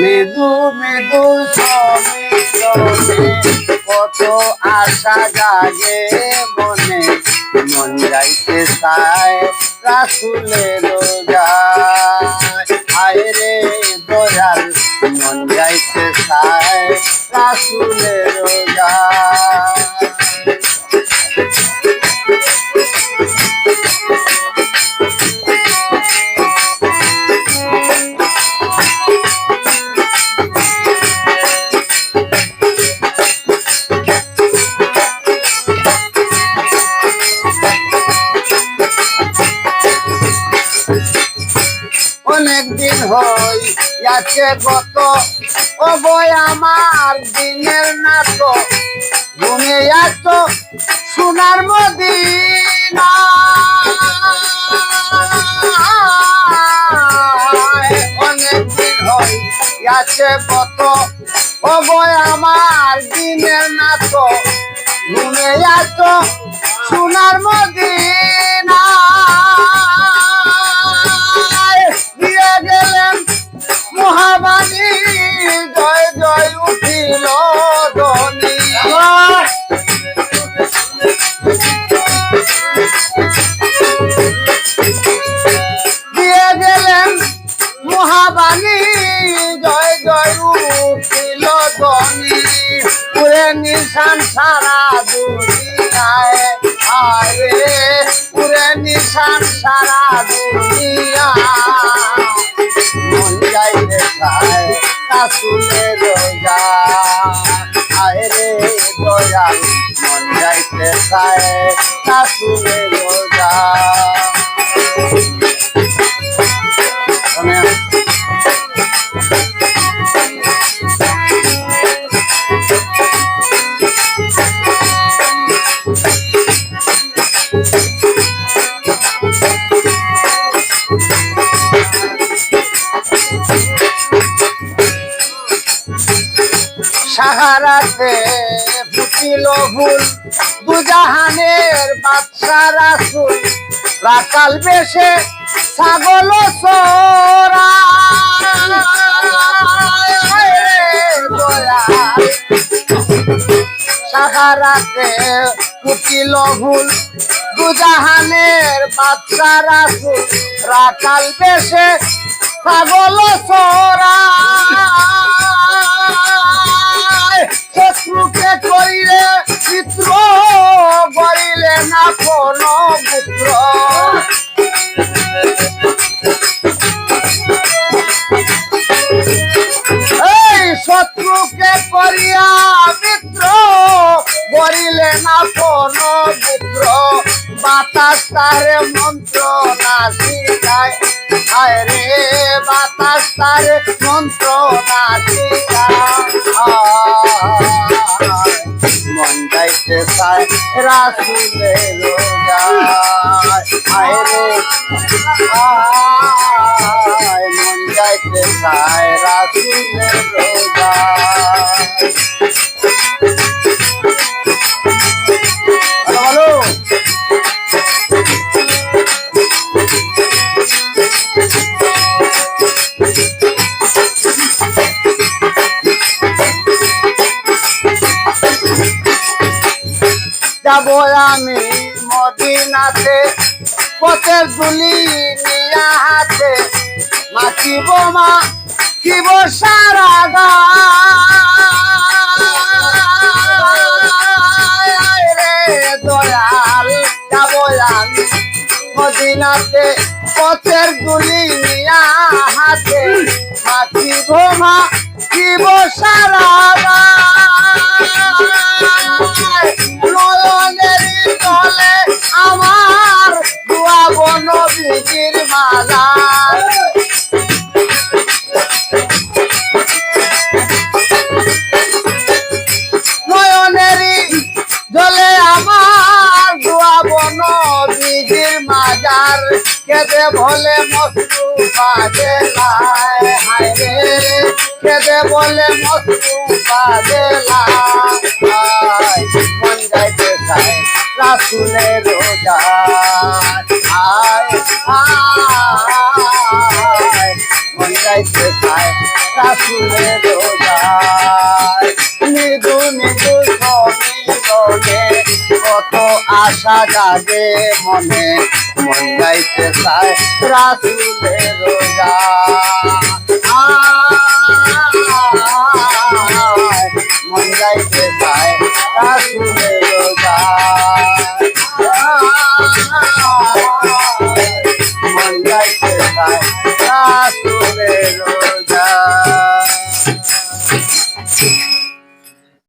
মৃদু মৃদু কত আশা জাগে মনে। মন যাইতে চায় রাসুলের আয় রে দয়াল, মন যাইতে চায় রাসুলের অনেক দিন হই আছে গত অবয় আমার দিনের নাটক। ঘুমে এত সোনার মদিনা। অনেক দিন হই আছে গত অবয় আমার দিনের নাটক। ঘুমে এত সোনার মদিনা। নিশান সারা দুনিয়ায়। আরে পুরে নিশান সারা দুনিয়া মন যাইতে চায় রাসুলের রোজা আয় রে দয়াল, মন যাইতে চায় রাসুলের রোজা সাহারাতে ফুটিল ভুল দুজাহানের বাদশা রাসুল। রাকাল বেশে ছাগল সোরা সাহারাতে ফুটিল ভুল দুজাহানের বাদশা রাসুল। রাকাল বেশে ছাগল সোরা বাতাস, তারে মন্ত্র না শিখায় হায় রে বাতাস, তারে মন্ত্র না শিখায় মন যাইতে চায় রাসুলের হায় রে। মন যাইতে চায় যাব আমি মদিনাতে, পথের দুলি নিয়া হাতে। মাখিব মা কিব সারা গায় দয়াল, যাব আমি মদিনাতে, পথের গুলি নিয়া হাতে। মাখিব মা কিব সারা মাজার কেদে ভলে মস্তু বাজে হায় রে। কেদে বলে মস্তু বাজে মন যাইতে চায় রাসুলের রোজা। আয় আয় মন যাইতে চায় রাসুলের আশা জাগে মনে মন গাইতে চায় রাসুলের গান